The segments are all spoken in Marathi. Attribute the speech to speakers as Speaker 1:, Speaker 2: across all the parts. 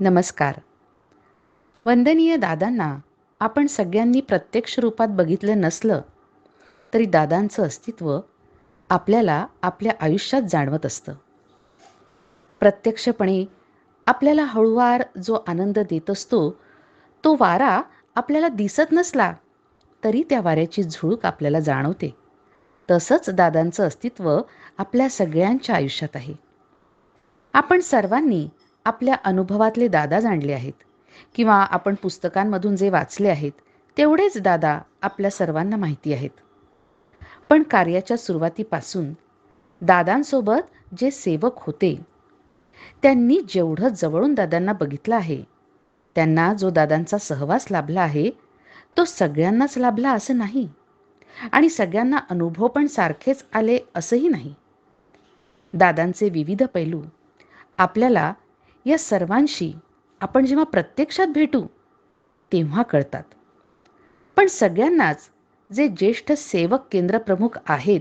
Speaker 1: नमस्कार. वंदनीय दादांना आपण सगळ्यांनी प्रत्यक्ष रूपात बघितलं नसलं तरी दादांचं अस्तित्व आपल्याला आपल्या आयुष्यात जाणवत असतं. प्रत्यक्षपणे आपल्याला हळूवार जो आनंद देत असतो तो वारा आपल्याला दिसत नसला तरी त्या वाऱ्याची झुळूक आपल्याला जाणवते. तसंच दादांचं अस्तित्व आपल्या सगळ्यांच्या आयुष्यात आहे. आपण सर्वांनी आपल्या अनुभवातले दादा जाणले आहेत किंवा आपण पुस्तकांमधून जे वाचले आहेत तेवढेच दादा आपल्या सर्वांना माहिती आहेत. पण कार्याच्या सुरुवातीपासून दादांसोबत जे सेवक होते त्यांनी जेवढं जवळून दादांना बघितलं आहे त्यांना जो दादांचा सहवास लाभला आहे तो सगळ्यांनाच लाभला असं नाही. आणि सगळ्यांना अनुभव पण सारखेच आले असंही नाही. दादांचे विविध पैलू आपल्याला या सर्वांशी आपण जेव्हा प्रत्यक्षात भेटू तेव्हा कळतात. पण सगळ्यांनाच जे ज्येष्ठ सेवक केंद्रप्रमुख आहेत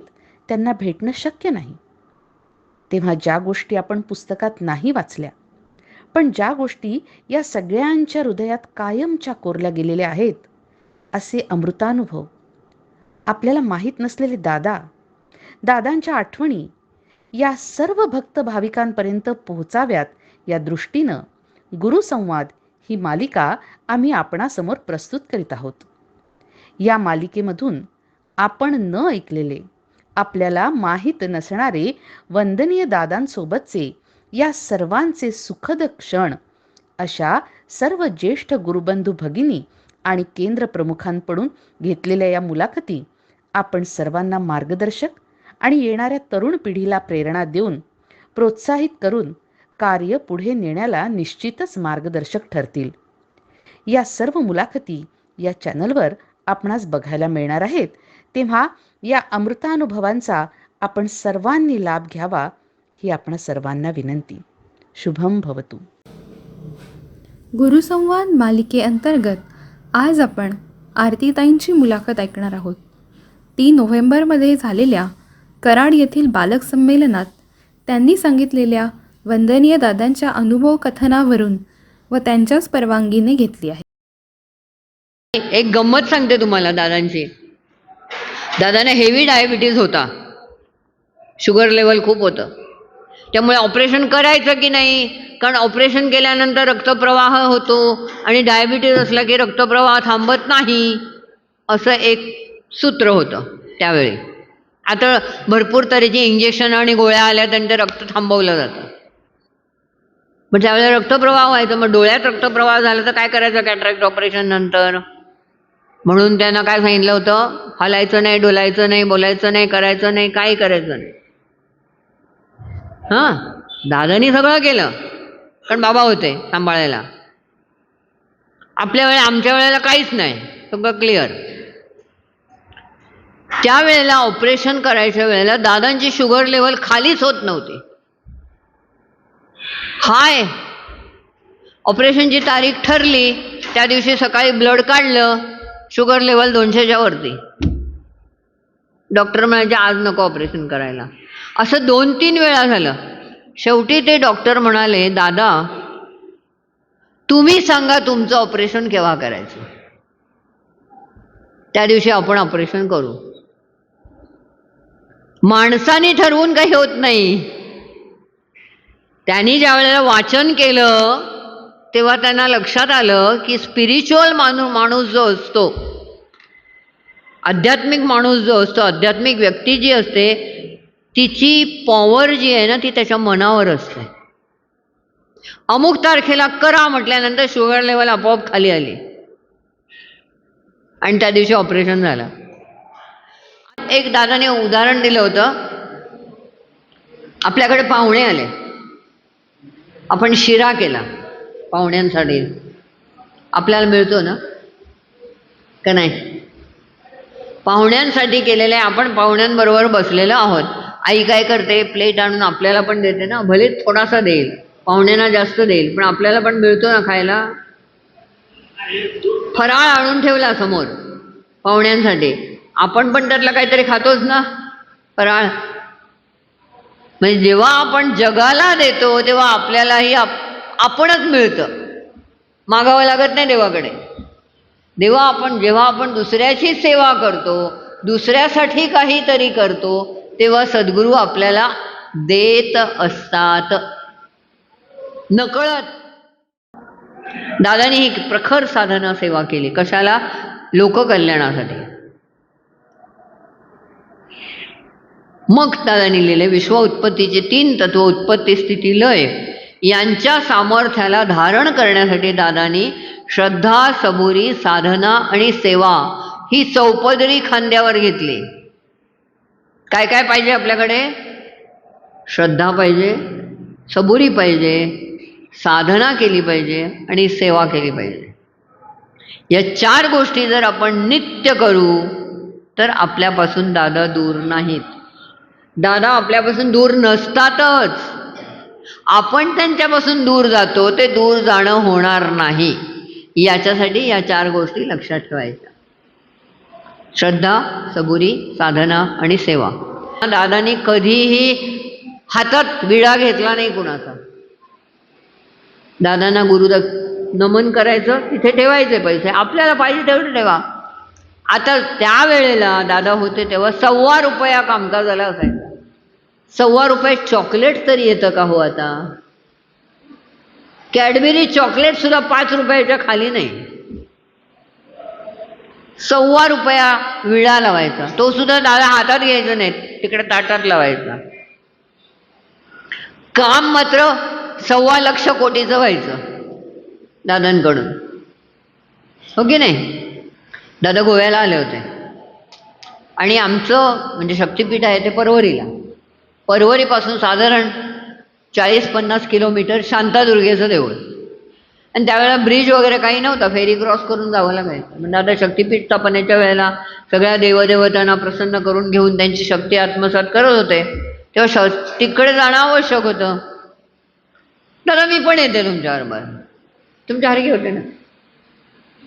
Speaker 1: त्यांना भेटणं शक्य नाही. तेव्हा ज्या गोष्टी आपण पुस्तकात नाही वाचल्या पण ज्या गोष्टी या सगळ्यांच्या हृदयात कायमच्या कोरल्या गेलेल्या आहेत असे अमृतानुभव. आपल्याला माहीत नसलेले दादा दादांच्या आठवणी या सर्व भक्त भाविकांपर्यंत पोहोचाव्यात या दृष्टीनं गुरुसंवाद ही मालिका आम्ही आपणासमोर प्रस्तुत करीत आहोत. या मालिकेमधून आपण न ऐकलेले आपल्याला माहीत नसणारे वंदनीय दादांसोबतचे या सर्वांचे सुखद क्षण अशा सर्व ज्येष्ठ गुरुबंधू भगिनी आणि केंद्र प्रमुखांकडून घेतलेल्या या मुलाखती आपण सर्वांना मार्गदर्शक आणि येणाऱ्या तरुण पिढीला प्रेरणा देऊन प्रोत्साहित करून कार्य पुढे नेण्याला निश्चितच मार्गदर्शक ठरतील. या सर्व मुलाखती या चॅनलवर आपणास बघायला मिळणार आहेत. तेव्हा या अमृतानुभवांचा आपण सर्वांनी लाभ घ्यावा ही आपण सर्वांना विनंती. शुभम भवतु.
Speaker 2: गुरुसंवाद मालिकेअंतर्गत आज आपण आरतीताईंची मुलाखत ऐकणार आहोत. ती नोव्हेंबरमध्ये झालेल्या कराड येथील बालक संमेलनात त्यांनी सांगितलेल्या वंदनीय दादांच्या अनुभव कथनावरून व त्यांच्याच परवानगीने घेतली आहे.
Speaker 3: एक गंमत सांगते तुम्हाला दादांची. दादांना हेवी डायबिटीज होता. शुगर लेवल खूप होतं. त्यामुळे ऑपरेशन करायचं की नाही? कारण ऑपरेशन केल्यानंतर रक्तप्रवाह होतो आणि डायबिटीज असला की रक्तप्रवाह थांबत नाही असं एक सूत्र होतं त्यावेळी. आता भरपूर तऱ्हेची इंजेक्शन आणि गोळ्या आल्या त्यांचं रक्त थांबवलं जातं. मग त्यावेळेला रक्तप्रवाह व्हायचा मग डोळ्यात रक्तप्रवाह झाला तर काय करायचं कॅटरॅक्ट ऑपरेशन नंतर? म्हणून त्यांना काय सांगितलं होतं? हलायचं नाही डोलायचं नाही बोलायचं नाही करायचं नाही काही करायचं नाही. हां? दादानी सगळं केलं कारण बाबा होते सांभाळायला. आपल्या वेळेला आमच्या वेळेला काहीच नाही सगळं क्लिअर त्यावेळेला ऑपरेशन करायच्या वेळेला दादांची शुगर लेवल खालीच होत नव्हती. हाय. ऑपरेशनची तारीख ठरली त्या दिवशी सकाळी ब्लड काढलं शुगर लेवल दोनशेच्या वरती. डॉक्टर म्हणायचे आज नको ऑपरेशन करायला. असं दोन तीन वेळा झालं. शेवटी ते डॉक्टर म्हणाले दादा तुम्ही सांगा तुमचं ऑपरेशन केव्हा करायचं? त्या दिवशी आपण ऑपरेशन करू. माणसाने ठरवून काही होत नाही. त्यांनी ज्या वेळेला वाचन केलं तेव्हा त्यांना लक्षात आलं की स्पिरिच्युअल माणू माणूस जो असतो आध्यात्मिक माणूस जो असतो आध्यात्मिक व्यक्ती जी असते तिची पॉवर जी आहे ना ती त्याच्या मनावर असते. अमुक तारखेला करा म्हटल्यानंतर शुगर लेवल आपोआप खाली आली. आणि त्या दिवशी ऑपरेशन झालं. एक दादाने उदाहरण दिलं होतं. आपल्याकडे पाहुणे आले. आपण शिरा केला पाहुण्यांसाठी. आपल्याला मिळतो ना? का नाही? पाहुण्यांसाठी केलेले आपण पाहुण्यांबरोबर बसलेलो आहोत. आई काय करते? प्लेट आणून आपल्याला पण देते ना? भले थोडासा देईल. पाहुण्यांना जास्त देईल पण आपल्याला पण मिळतो ना खायला? फराळ आणून ठेवला समोर पाहुण्यांसाठी. आपण पण त्यातलं काहीतरी खातोच ना? फराळ. म्हणजे जेव्हा आपण जगाला देतो तेव्हा आपल्यालाही आप आपणच मिळतं. मागावं लागत नाही देवाकडे. देवा आपण जेव्हा आपण दुसऱ्याची सेवा करतो दुसऱ्यासाठी काहीतरी करतो तेव्हा सद्गुरू आपल्याला देत असतात. नकळत. दादानी ही प्रखर साधना सेवा केली. कशाला? लोककल्याणासाठी. मग त्याने लिहिले विश्व उत्पत्तीचे तीन तत्व उत्पत्ती स्थिती लय. यांच्या सामर्थ्याला धारण करण्यासाठी दादानी श्रद्धा सबुरी साधना आणि सेवा ही चौपदरी खांद्यावर घेतली. काय काय पाहिजे आपल्याकडे? श्रद्धा पाहिजे सबुरी पाहिजे साधना केली पाहिजे आणि सेवा केली पाहिजे. या चार गोष्टी जर आपण नित्य करू तर आपल्यापासून दादा दूर नाहीत. दादा आपल्यापासून दूर नसतातच. आपण त्यांच्यापासून दूर जातो ते दूर जाणं होणार नाही. याच्यासाठी या चार गोष्टी लक्षात ठेवायच्या. श्रद्धा सबुरी साधना आणि सेवा. दादानी कधीही हातात विडा घेतला नाही कुणाचा. दादांना गुरुदत्त नमन करायचं तिथे ठेवायचे पैसे. आपल्याला पाहिजे तेवढे ठेवा. आता त्यावेळेला दादा होते तेव्हा सव्वा रुपया कामकाजाला असायचा. सव्वा रुपये चॉकलेट तरी येतं का हो आता? कॅडबेरी चॉकलेट सुद्धा पाच रुपयाच्या खाली नाही. सव्वा रुपया विळा लावायचा. तो सुद्धा दादा हातात घ्यायचा नाही तिकडे ताटात लावायचा. काम मात्र सव्वा लक्ष कोटीचं व्हायचं दादांकडून. हो की नाही? दादा गोव्याला आले होते. आणि आमचं म्हणजे शक्तिपीठ आहे ते परवरीला. परवरीपासून साधारण चाळीस पन्नास किलोमीटर शांतादुर्गेचं देऊळ. आणि त्यावेळेला ब्रिज वगैरे काही नव्हता फेरी क्रॉस करून जावं लागायचं म्हणजे आता शक्तिपीठ स्थापनेच्या वेळेला सगळ्या देवदेवतांना प्रसन्न करून घेऊन त्यांची शक्ती आत्मसात करत होते. तेव्हा श तिकडे जाणं आवश्यक होतं. दादा मी पण येते तुमच्याबरोबर तुमच्या हरकी होते ना.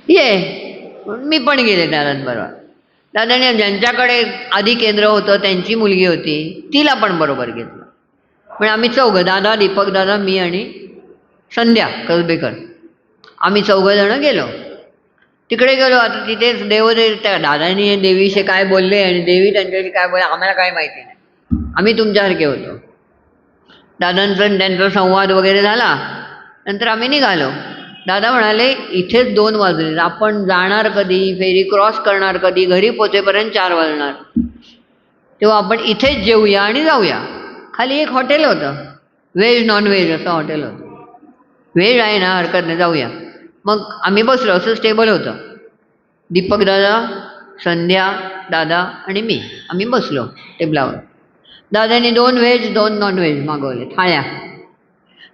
Speaker 3: ये. मी पण गेले दादांबरोबर दादाने ज्यांच्याकडे आधी केंद्र होतं त्यांची मुलगी होती तिला पण बरोबर घेतलं. म्हणजे आम्ही चौघं दादा दीपक दादा मी आणि संध्या कसबेकर आम्ही चौघं जणं गेलो. तिकडे गेलो आता तिथेच देवदेव त्या दादानी देवीशी काय बोलले आणि देवी त्यांच्याशी काय बोलले आम्हाला काय माहिती नाही. आम्ही तुमच्यासारखे होतो. दादांचा त्यांचा संवाद वगैरे झाला. नंतर आम्ही निघालो. दादा म्हणाले इथेच दोन वाजले. आपण जाणार कधी? फेरी क्रॉस करणार कधी? घरी पोचेपर्यंत चार वाजणार. तेव्हा आपण इथेच जेऊया आणि जाऊया. खाली एक हॉटेल होतं. व्हेज नॉन व्हेज असं हॉटेल होतं. व्हेज आहे ना हरकत नाही जाऊया. मग आम्ही बसलो असंच टेबल होतं. दीपक दादा संध्या दादा आणि मी. आम्ही बसलो टेबलावर. दादांनी दोन व्हेज दोन नॉन व्हेज मागवले थाळ्या.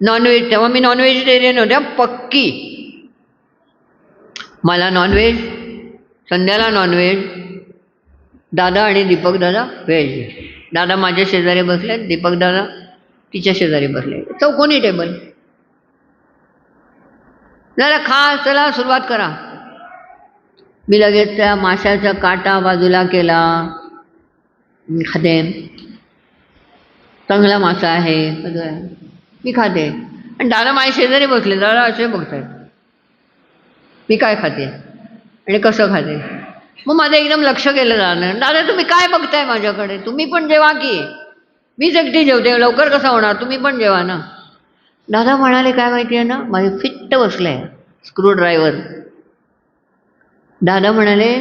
Speaker 3: नॉनव्हेज तेव्हा मी नॉन व्हेजिटेरियन होते पक्की. मला नॉनव्हेज संध्याला नॉनव्हेज दादा आणि दीपक दादा व्हेज दादा माझ्या शेजारी बसले दीपक दादा तिच्या शेजारी बसले चौकोनी टेबल जरा खा चला सुरुवात करा. मी लगेच त्या माशाचा काटा बाजूला केला. खाते. चांगला मासा आहे सगळं आहे. मी खाते. आणि दादा माझ्या शेजारी बसले दादा असे बघतायत. मी काय खाते? आणि कसं खाते? मग माझं एकदम लक्ष केलं दादा दादा तुम्ही काय बघताय माझ्याकडे? तुम्ही पण जेवा की. मीच एकटी जेवते. लवकर कसं होणार? तुम्ही पण जेवा ना. दादा म्हणाले काय माहिती आहे ना? माझे फिट्ट बसले स्क्रू स्क्रूड्रायव्हर. दादा म्हणाले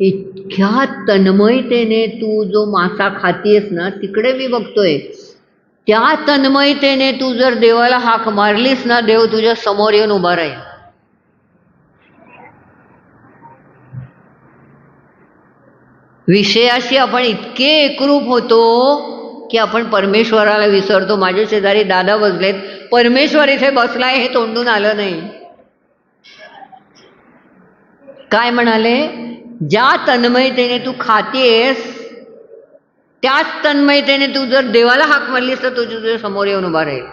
Speaker 3: इतक्या तन्मयतेने तू जो मासा खातीयस ना तिकडे मी बघतोय. त्या तन्मयतेने तू जर देवाला हाक मारलीस ना देव तुझ्या समोर येऊन उभा राहील. विषयाशी आपण इतके एकरूप होतो की आपण परमेश्वराला विसरतो. माझ्या शेजारी दादा बसलेत. परमेश्वर इथे बसलाय हे तोंडून आलं नाही. काय म्हणाले? ज्या तन्मयतेने तू खातेस त्याच तन्मयतेने तू जर देवाला हाक मारलीस तर तुझ्या तुझ्या समोर येऊन उभा राहील.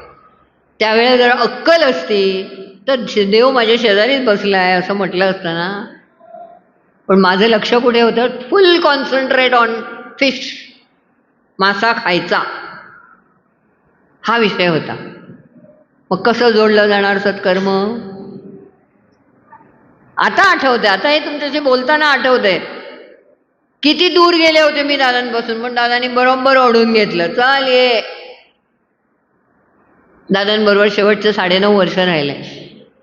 Speaker 3: त्यावेळेला जर अक्कल असती तर देव माझ्या शेजारीच बसला आहे असं म्हटलं असतं ना. पण माझं लक्ष कुठे होतं? Full concentrate on fish. मासा खायचा. हा विषय होता. मग कसं जोडलं जाणार सत्कर्म? आता आठवते आता हे तुमच्याशी बोलताना आठवतंय. किती दूर गेले होते मी दादांपासून पण दादांनी बरोबर ओढून घेतलं. चल ये. दादांबरोबर शेवटचं साडेनऊ वर्ष राहिले.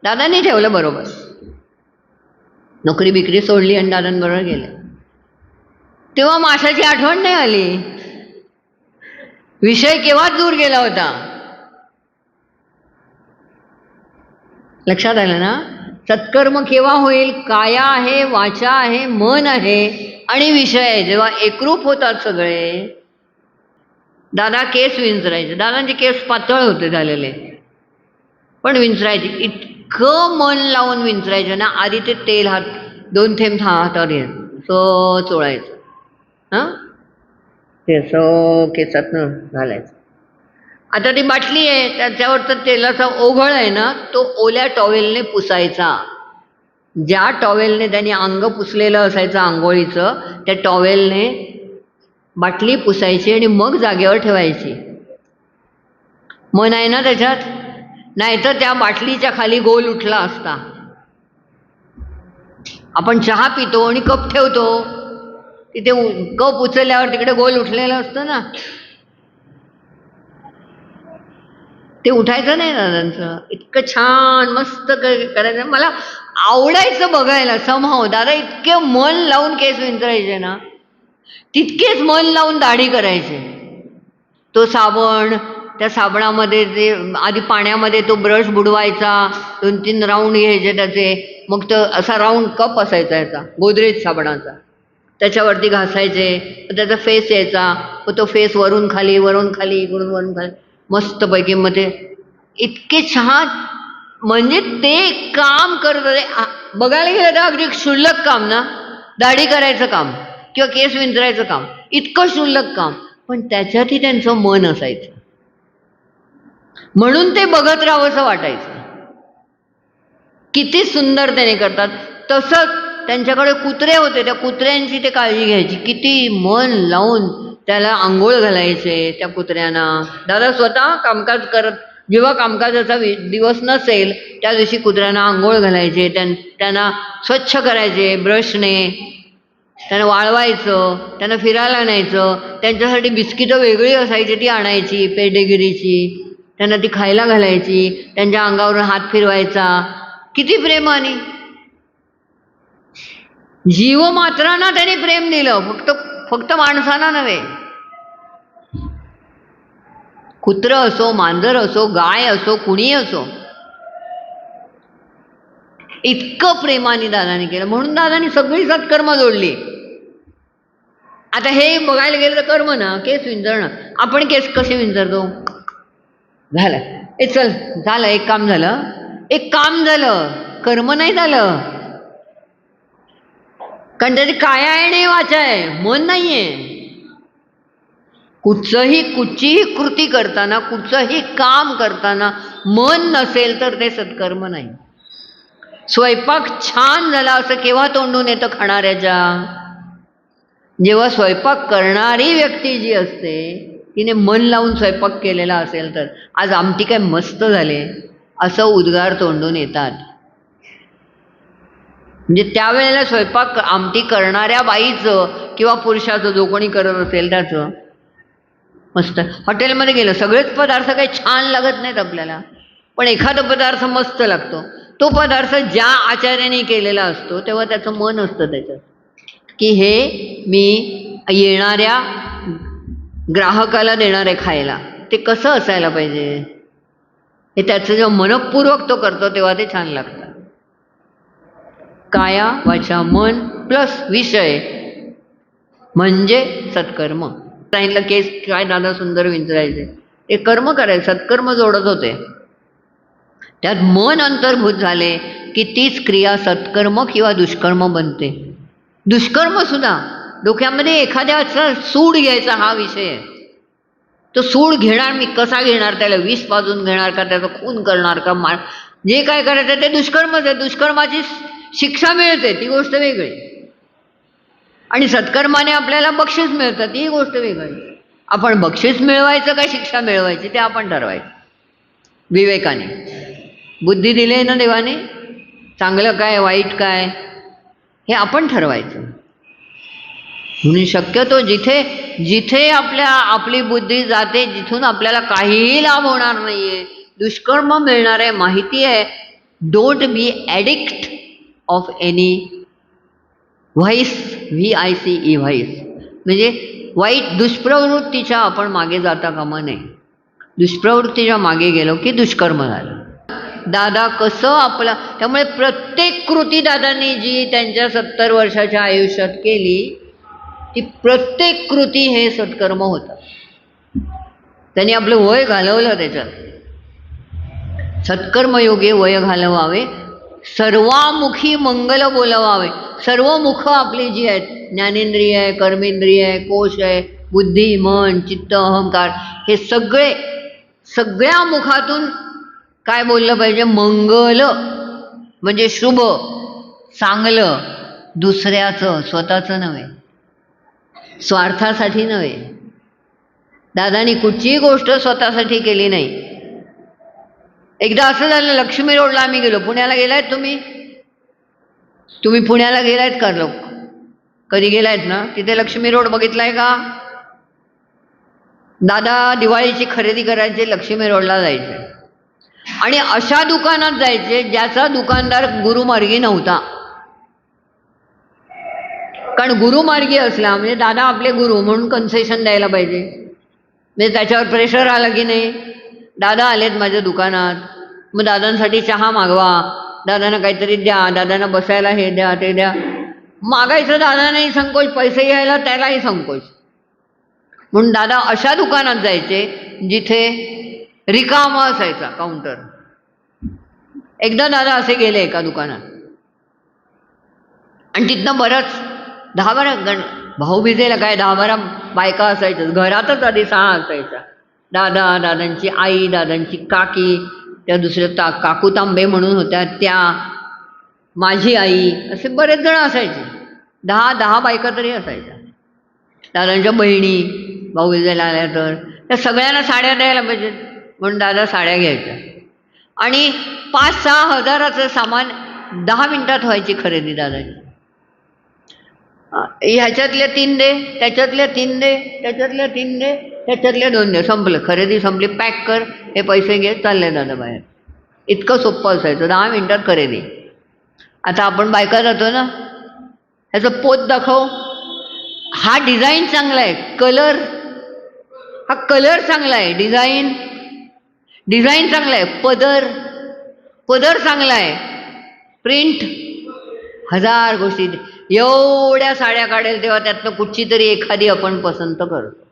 Speaker 3: दादांनी ठेवलं बरोबर. नोकरी बिकरी सोडली आणि दादांबरोबर गेले. तेव्हा माशाची आठवण नाही आली. विषय केव्हाच दूर गेला होता? लक्षात आलं ना? सत्कर्म केव्हा होईल? काया आहे वाचा आहे मन आहे आणि विषय आहे. जेव्हा एकरूप होतात सगळे दादा केस विंचरायचे. दादांचे केस पातळ होते झालेले. पण विंचरायचे. इतकं मन लावून विंचरायचे ना आधी ते तेल हात दोन थेंब हा हातावर येत सो चोळायचं. हां? ते सो केसातनं घालायचं. आता ती बाटली आहे त्याच्यावरचं तेलाचा ओघळ आहे ना तो ओल्या टॉवेलने पुसायचा. ज्या टॉवेलने त्याने अंग पुसलेलं असायचं आंघोळीचं त्या टॉवेलने बाटली पुसायची आणि मग जागेवर ठेवायची. मन आहे ना त्याच्यात? नाहीतर त्या बाटलीच्या खाली गोल उठला असता. आपण चहा पितो आणि कप ठेवतो. तिथे कप उचलल्यावर तिकडे गोल उठलेलं असतं ना. ते उठायचं नाही दादांचं इतकं छान मस्त क- करायचं. मला आवडायचं बघायला समहाव दादा इतके मन लावून केस विंचरायचे ना. तितकेच मन लावून दाढी करायचे. तो साबण त्या साबणामध्ये ते आधी पाण्यामध्ये तो ब्रश बुडवायचा. दोन तीन राऊंड घ्यायचे त्याचे. मग तो असा राऊंड कप असायचा याचा गोदरेज साबणाचा. त्याच्यावरती घासायचे. त्याचा फेस यायचा. मग तो फेस वरून खाली वरून खाली इकडून वरून खाली. मस्तपैकी मग इतके छान म्हणजे ते काम करत होते. बघायला गेलं तर अगदी क्षुल्लक काम ना? दाढी करायचं काम किंवा केस विंचरायचं काम इतकं क्षुल्लक काम. पण त्याच्यातही त्यांचं मन असायचं. म्हणून ते बघत राहावंसं वाटायचं. किती सुंदर त्याने करतात. तसंच त्यांच्याकडे कुत्रे होते त्या कुत्र्यांची ते काळजी घ्यायची. किती मन लावून त्याला आंघोळ घालायचे त्या कुत्र्यांना. दादा स्वतः कामकाज करत जेव्हा कामकाजाचा वि- दिवस नसेल त्या दिवशी कुत्र्यांना आंघोळ घालायचे त्यां त्यांना स्वच्छ करायचे ब्रशने त्यांना वाळवायचं त्यांना फिरायला न्यायचं त्यांच्यासाठी बिस्किटं वेगळी असायची ती आणायची पेडेगिरीची. त्यांना ती खायला घालायची. त्यांच्या अंगावरून हात फिरवायचा. किती प्रेमाने जीवमात्रांना त्यांनी प्रेम दिलं. फक्त फक्त माणसांना नव्हे. कुत्र असो मांजर असो गाय असो कुणी असो. इतकं प्रेमाने दादाने केलं. म्हणून दादाने सगळी सत्कर्म जोडली. आता हे बघायला गेलं तर कर्म ना केस विंजरणं. आपण केस कसे विंजरतो? झालं. ए चल झालं. एक काम झालं. एक काम झालं. कर्म नाही झालं. कारण त्याची काय आहे आणि वाचा आहे. मन नाहीये. कुठचंही कुठचीही कृती करताना कुठचंही काम करताना मन नसेल तर ते सत्कर्म नाही. स्वयंपाक छान झाला असं केव्हा तोंडून येतं खाणाऱ्याच्या? जेव्हा स्वयंपाक करणारी व्यक्ती जी असते तिने मन लावून स्वयंपाक केलेला असेल तर आज आमटी काय मस्त झाले असं उद्गार तोंडून येतात. म्हणजे त्यावेळेला स्वयंपाक आमटी करणाऱ्या बाईचं किंवा पुरुषाचं जो कोणी करत असेल त्याचं. मस्त. हॉटेलमध्ये गेलं सगळेच पदार्थ काही छान लागत नाहीत आपल्याला. पण एखादा पदार्थ मस्त लागतो. तो पदार्थ ज्या आचार्याने केलेला असतो तेव्हा त्याचं मन असतं त्याच्यात. की हे मी येणाऱ्या ग्राहकाला देणार आहे खायला. ते कसं असायला पाहिजे? हे त्याचं जेव्हा मनपूर्वक तो करतो तेव्हा ते छान लागतं. काया वाचा मन प्लस विषय. म्हणजे सत्कर्म. सांगितलं केस काय दादा सुंदर विंचरायचे. ते कर्म करायचे सत्कर्म जोडत होते. त्यात मन अंतर्भूत झाले की तीच क्रिया सत्कर्म किंवा दुष्कर्म बनते. दुष्कर्म सुद्धा डोक्यामध्ये एखाद्याचा सूड घ्यायचा हा विषय आहे. तो सूड घेणार मी कसा घेणार त्याला विष पाजून घेणार का त्याचा खून करणार का मा जे काय करायचं ते दुष्कर्मच आहे. दुष्कर्माची शिक्षा मिळते ती गोष्ट वेगळी. आणि सत्कर्माने आपल्याला बक्षीस मिळतं ती गोष्ट वेगळी. आपण बक्षीस मिळवायचं का शिक्षा मिळवायची ते आपण ठरवायचं. विवेकाने. बुद्धी दिली आहे ना देवाने? चांगलं काय वाईट काय? हे आपण ठरवायचं. म्हणून शक्यतो जिथे जिथे आपल्या आपली बुद्धी जाते जिथून आपल्याला काहीही लाभ होणार नाहीये. दुष्कर्म मिळणार आहे माहिती आहे. Don't be addict of any vice V I C E vice म्हणजे वाईट दुष्प्रवृत्तीच्या आपण मागे जाता कामा नये. दुष्प्रवृत्तीच्या मागे गेलो की दुष्कर्म झालं. दादा कसं आपला त्यामुळे प्रत्येक कृती दादांनी जी त्यांच्या सत्तर वर्षाच्या आयुष्यात केली ती प्रत्येक कृती हे सत्कर्म होतं. त्यांनी आपलं वय घालवलं त्याच्यात. सत्कर्मयोगे वय घालवावे सर्वामुखी मंगल बोलवावे. सर्व मुख आपली जी आहेत ज्ञानेंद्रिय आहे कर्मेंद्रिय आहे कोश आहे बुद्धी मन चित्त अहंकार हे सगळे सगळ्या मुखातून काय बोललं पाहिजे? मंगल. म्हणजे शुभ. चांगलं. दुसऱ्याचं स्वतःचं नव्हे. स्वार्थासाठी नव्हे. दादानी कुठचीही गोष्ट स्वतःसाठी केली नाही. एकदा असं झालं लक्ष्मी रोडला आम्ही गेलो. पुण्याला गेलायत तुम्ही? तुम्ही पुण्याला गेलायत का लोक? कधी गेलायत ना? तिथे लक्ष्मी रोड बघितलाय का? दादा दिवाळीची खरेदी करायची लक्ष्मी रोडला जायचे. आणि अशा दुकानात जायचे ज्याचा दुकानदार गुरुमार्गी नव्हता. कारण गुरुमार्गी असला म्हणजे दादा आपले गुरु म्हणून कन्सेशन द्यायला पाहिजे. म्हणजे त्याच्यावर प्रेशर आलं की नाही? दादा आलेत माझ्या दुकानात. मग दादांसाठी चहा मागवा. दादांना काहीतरी द्या. दादांना बसायला हे द्या ते द्या. मागायचं दादांनाही संकोच पैसे घ्यायला त्यालाही संकोच. म्हणून दादा अशा दुकानात जायचे जिथे रिकामा असायचा काउंटर एकदा दादा असे गेले एका दुकानात. आणि तिथनं बरंच दहा बारा गण भाऊबीजेला काय दहा बारा बायका असायच्या. घरातच आधी सहा असायच्या. दादा दादांची आई दादांची काकी त्या दुसऱ्या ता काकू तांबे म्हणून होत्या त्या माझी आई असे बरेच जण असायचे. दहा दहा बायका तरी असायच्या. दादांच्या बहिणी भाऊ जायला आल्या तर. त्या सगळ्यांना साड्या द्यायला पाहिजेत म्हणून दादा साड्या घ्यायच्या. आणि पाच सहा हजाराचं सामान दहा मिनटात व्हायची खरेदी दादाची. ह्याच्यातल्या तीन दे त्याच्यातल्या तीन दे त्याच्यातल्या तीन दे त्याच्यातल्या दोन दे. संपलं. खरेदी संपली. पॅक कर. हे पैसे घे. चालले दादा बाहेर. इतकं सोपं असायचं. दहा मिनटात खरेदी. आता आपण बायका जातो ना. ह्याचं पोत दाखव. हा डिझाईन चांगला आहे. कलर. हा कलर चांगला आहे. डिझाईन. डिझाईन चांगला आहे. पदर. पदर चांगला आहे. प्रिंट. हजार गोष्टी. एवढ्या साड्या काढेल तेव्हा त्यातनं कुठची तरी एखादी आपण पसंत करतो.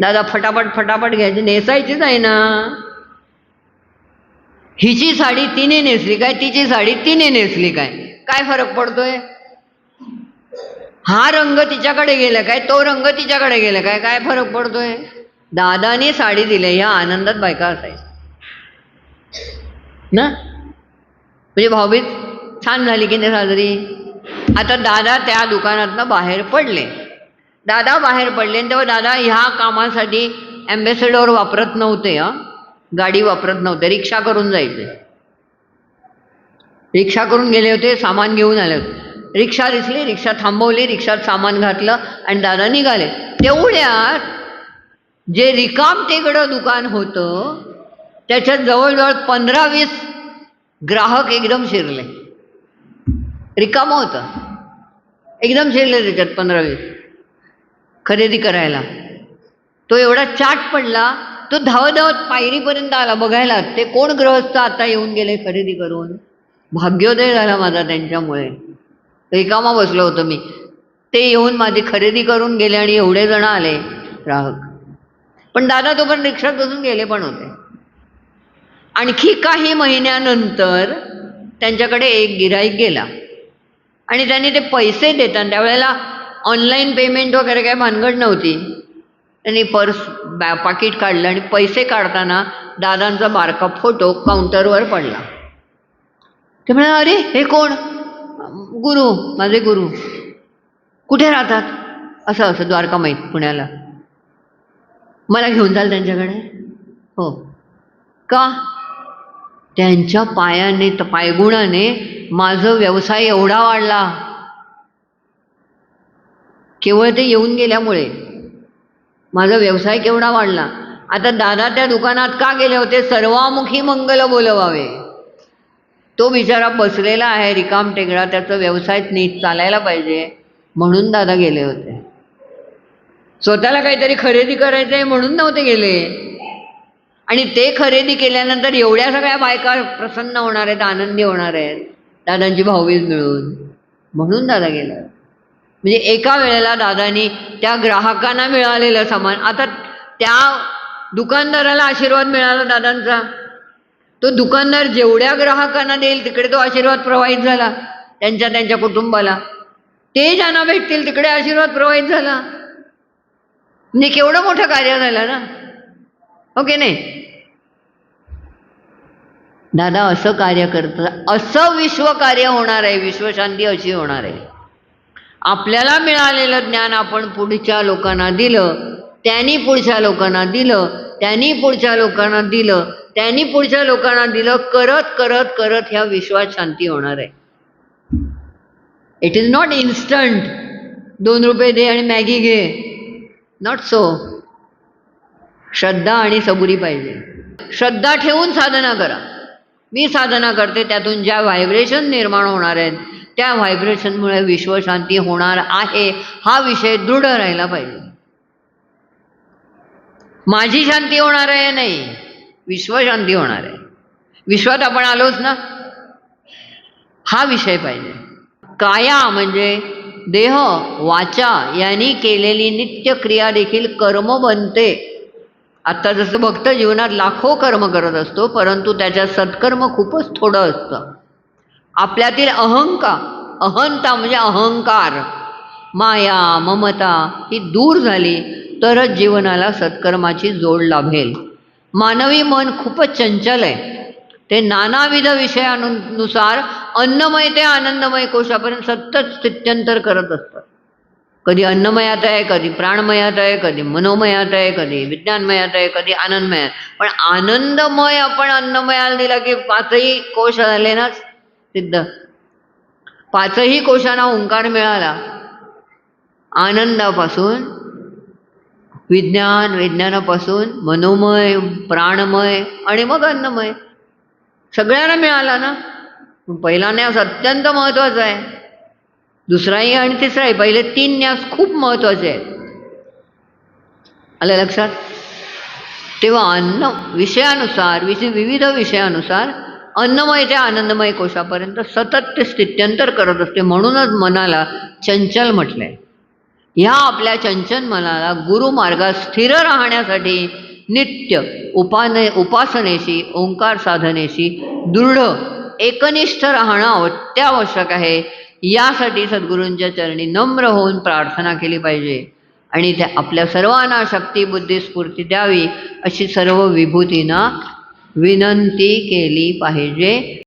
Speaker 3: दादा फटाफट फटाफट घ्यायची. नेसायचीच आहे ना. हिची साडी तिने नेसली काय? तिची साडी तिने नेसली काय? काय फरक पडतोय? हा रंग तिच्याकडे गेला काय? तो रंग तिच्याकडे गेला काय? काय फरक पडतोय? दादाने साडी दिली ह्या आनंदात बायका असायच्या. ना? म्हणजे भाऊबीज छान झाली की नाही साजरी आता दादा त्या दुकानातनं बाहेर पडले. दादा बाहेर पडले आणि तेव्हा दादा ह्या कामासाठी ॲम्बेसेडर वापरत नव्हते हां. गाडी वापरत नव्हते रिक्षा करून जायचे. रिक्षा करून गेले होते सामान घेऊन आले होते. रिक्षा दिसली रिक्षा थांबवली रिक्षात सामान घातलं आणि दादा निघाले. तेवढ्यात जे रिकाम टेकडं दुकान होतं त्याच्यात जवळजवळ पंधरा वीस ग्राहक एकदम शिरले. रिकामं होतं. एकदम शिरले त्याच्यात पंधरा वीस. खरेदी करायला. तो एवढा चाट पडला तो धावत धावत पायरीपर्यंत आला बघायला. ते कोण ग्रहस्थ आता येऊन गेले खरेदी करून? भाग्योदय झाला माझा त्यांच्यामुळे. रिकामा बसलो होतो मी. ते येऊन माझी खरेदी करून गेले आणि एवढे जण आले ग्राहक. पण दादा तो पण रिक्षात बसून गेले पण होते. आणखी काही महिन्यानंतर त्यांच्याकडे एक गिराईक गेला. आणि त्यांनी ते पैसे देताना त्यावेळेला ऑनलाईन पेमेंट वगैरे काय भानगड नव्हती. त्यांनी पर्स बॅ पाकिट काढलं आणि पैसे काढताना दादांचा बारका फोटो काउंटरवर पडला. ते म्हणाले अरे हे कोण? गुरु माझे गुरु. कुठे राहतात? असं असं द्वारका माहीत पुण्याला. मला घेऊन जाल त्यांच्याकडे? हो. का? त्यांच्या पायाने पायगुणाने माझं व्यवसाय एवढा वाढला. केवळ ते येऊन गेल्यामुळे माझा व्यवसाय केवढा वाढला. आता दादा त्या दुकानात का गेले होते? सर्वामुखी मंगल बोलवावे. तो बिचारा बसलेला आहे रिकाम टेगडा त्याचा व्यवसाय नीट चालायला पाहिजे म्हणून दादा गेले होते. स्वतःला काहीतरी खरेदी करायचं आहे म्हणून नव्हते गेले. आणि ते खरेदी केल्यानंतर एवढ्या सगळ्या बायका प्रसन्न होणार आहेत आनंदी होणार आहेत. दादांची भाऊबीज मिळून. म्हणून दादा गेला. म्हणजे एका वेळेला दादानी त्या ग्राहकांना मिळालेलं सामान. आता त्या दुकानदाराला आशीर्वाद मिळाला दादांचा. तो दुकानदार जेवढ्या ग्राहकांना देईल तिकडे तो आशीर्वाद प्रवाहित झाला. त्यांच्या त्यांच्या कुटुंबाला. ते ज्यांना भेटतील तिकडे आशीर्वाद प्रवाहित झाला. म्हणजे केवढं मोठं कार्य झालं ना? हो ओके नाही? दादा असं कार्य करतं असं विश्वकार्य होणार आहे विश्वशांती अशी होणार आहे. आपल्याला मिळालेलं ज्ञान आपण पुढच्या लोकांना दिलं त्यांनी पुढच्या लोकांना दिलं त्यांनी पुढच्या लोकांना दिलं त्यांनी पुढच्या लोकांना दिलं करत करत करत ह्या विश्वात शांती होणार आहे. इट इज नॉट इन्स्टंट दोन रुपये दे आणि मॅगी घे. नॉट सो श्रद्धा आणि सबुरी पाहिजे. श्रद्धा ठेवून साधना करा. मी साधना करते त्यातून ज्या व्हायब्रेशन निर्माण होणार आहेत त्या व्हायब्रेशनमुळे विश्वशांती होणार आहे हा विषय दृढ राहिला पाहिजे. माझी शांती होणार आहे नाही विश्वशांती होणार आहे. विश्वात आपण आलोच ना? हा विषय पाहिजे. काया म्हणजे देह वाचा यांनी केलेली नित्य क्रिया देखील कर्म बनते. आत्ता जसं भक्त जीवनात लाखो कर्म करत असतो परंतु त्याच्यात सत्कर्म खूपच थोडं असतं. आपल्यातील अहंकार अहंता म्हणजे अहंकार माया ममता ही दूर झाली तरच जीवनाला सत्कर्माची जोड लाभेल. मानवी मन खूपच चंचल आहे. ते नानाविध विषयानुसार अन्नमय ते आनंदमय कोशापर्यंत सतत स्थित्यंतर करत असतात. कधी अन्नमयात आहे कधी प्राणमयात आहे कधी मनोमयात आहे कधी विज्ञानमयात आहे कधी आनंदमयात पण आनंदमय आपण अन्नमयाला दिला की पाचही कोश झाले ना सिद्ध? पाचही कोशांना ओंकार मिळाला. आनंदापासून विज्ञान विज्ञानापासून मनोमय प्राणमय आणि मग अन्नमय. सगळ्यांना मिळाला ना? पहिला न्यास अत्यंत महत्त्वाचा आहे. दुसराही आणि तिसराही. पहिले तीन न्यास खूप महत्त्वाचे आहेत. आलं लक्षात? तेव्हा अन्न विषयानुसार विषय विविध विषयानुसार अन्नमय ते आनंदमय कोशापर्यंत सतत ते स्थित्यंतर करत असते म्हणूनच मनाला चंचल म्हटलंय. ह्या आपल्या चंचल मनाला गुरुमार्गात स्थिर राहण्यासाठी नित्य उपाने उपासनेशी ओंकार साधनेशी दृढ एकनिष्ठ राहणं अत्यावश्यक आहे. यासाठी सद्गुरूंच्या चरणी नम्र होऊन प्रार्थना केली पाहिजे. आणि त्या आपल्या सर्वांना शक्ती बुद्धी स्फूर्ती द्यावी अशी सर्व विभूतींना विनंती केली पाहिजे.